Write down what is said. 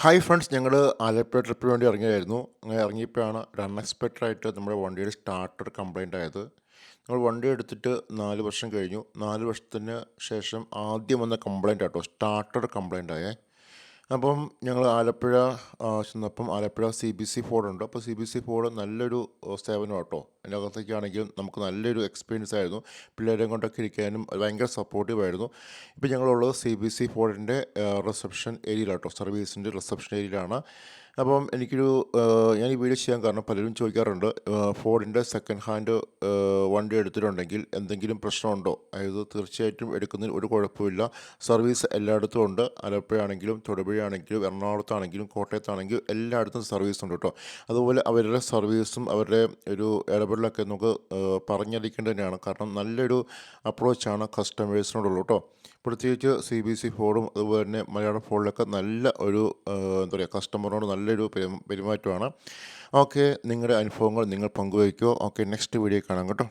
Hi friends ഞങ്ങൾ ആലപ്പുഴ ട്രിപ്പിന് വേണ്ടി ഇറങ്ങിയായിരുന്നു. അങ്ങനെ ഇറങ്ങിയപ്പോഴാണ് ഒരു അൺഎക്സ്പെക്റ്റഡ് ആയിട്ട് നമ്മുടെ വണ്ടിയുടെ സ്റ്റാർട്ടർ കംപ്ലൈന്റ് ആയത്. നമ്മൾ വണ്ടി എടുത്തിട്ട് നാല് വർഷം കഴിഞ്ഞു. നാല് വർഷത്തിന് ശേഷം ആദ്യം വന്ന കംപ്ലൈന്റ് ആട്ടോ സ്റ്റാർട്ടർ കംപ്ലൈന്റ് ആയേ. അപ്പം ഞങ്ങൾ ആലപ്പുഴ ചെന്നപ്പം ആലപ്പുഴ സി ബി സി ഫോർഡുണ്ട് അപ്പോൾ സി ബി സി ഫോർഡ് നല്ലൊരു സേവനം കേട്ടോ അതിന്റെ അകത്തേക്കാണെങ്കിലും നമുക്ക് നല്ലൊരു എക്സ്പീരിയൻസ് ആയിരുന്നു. പിള്ളേരെ കൊണ്ടൊക്കെ ഇരിക്കാനും ഭയങ്കര സപ്പോർട്ടീവ് ആയിരുന്നു. ഇപ്പം ഞങ്ങളുള്ളത് സി ബി സി ഫോർഡിന്റെ റിസപ്ഷൻ ഏരിയയിലാട്ടോ സർവീസിന്റെ റിസപ്ഷൻ ഏരിയയിലാണ് അപ്പം എനിക്കൊരു ഞാൻ ഈ വീഡിയോ ചെയ്യാൻ കാരണം പലരും ചോദിക്കാറുണ്ട്. ഫോർഡിന്റെ സെക്കൻഡ് ഹാൻഡ് വണ്ടി എടുത്തിട്ടുണ്ടെങ്കിൽ എന്തെങ്കിലും പ്രശ്നമുണ്ടോ? അതായത് തീർച്ചയായിട്ടും എടുക്കുന്നതിൽ ഒരു കുഴപ്പമില്ല. സർവീസ് എല്ലായിടത്തും ഉണ്ട്. ആലപ്പുഴയാണെങ്കിലും തൊടുപുഴയാണെങ്കിലും എറണാകുളത്താണെങ്കിലും കോട്ടയത്താണെങ്കിലും എല്ലായിടത്തും സർവീസ് ഉണ്ട് കേട്ടോ അതുപോലെ അവരുടെ സർവീസും അവരുടെ ഒരു ഇടപെടലൊക്കെ നമുക്ക് ആ, പറഞ്ഞറിയിക്കേണ്ടത് തന്നെയാണ് കാരണം നല്ലൊരു അപ്രോച്ചാണ് കസ്റ്റമേഴ്സിനോടുള്ളൂ കേട്ടോ പ്രത്യേകിച്ച് സി ബി സി ഫോണും അതുപോലെ തന്നെ മലയാളം ഫോണിലൊക്കെ നല്ല ഒരു എന്താ പറയുക കസ്റ്റമറിനോട് നല്ലൊരു പെരു- പെരുമാറ്റമാണ്. ഓക്കെ നിങ്ങളുടെ അനുഭവങ്ങൾ നിങ്ങൾ പങ്കുവയ്ക്കുമോ ഓക്കെ നെക്സ്റ്റ് വീഡിയോ കാണാം കേട്ടോ.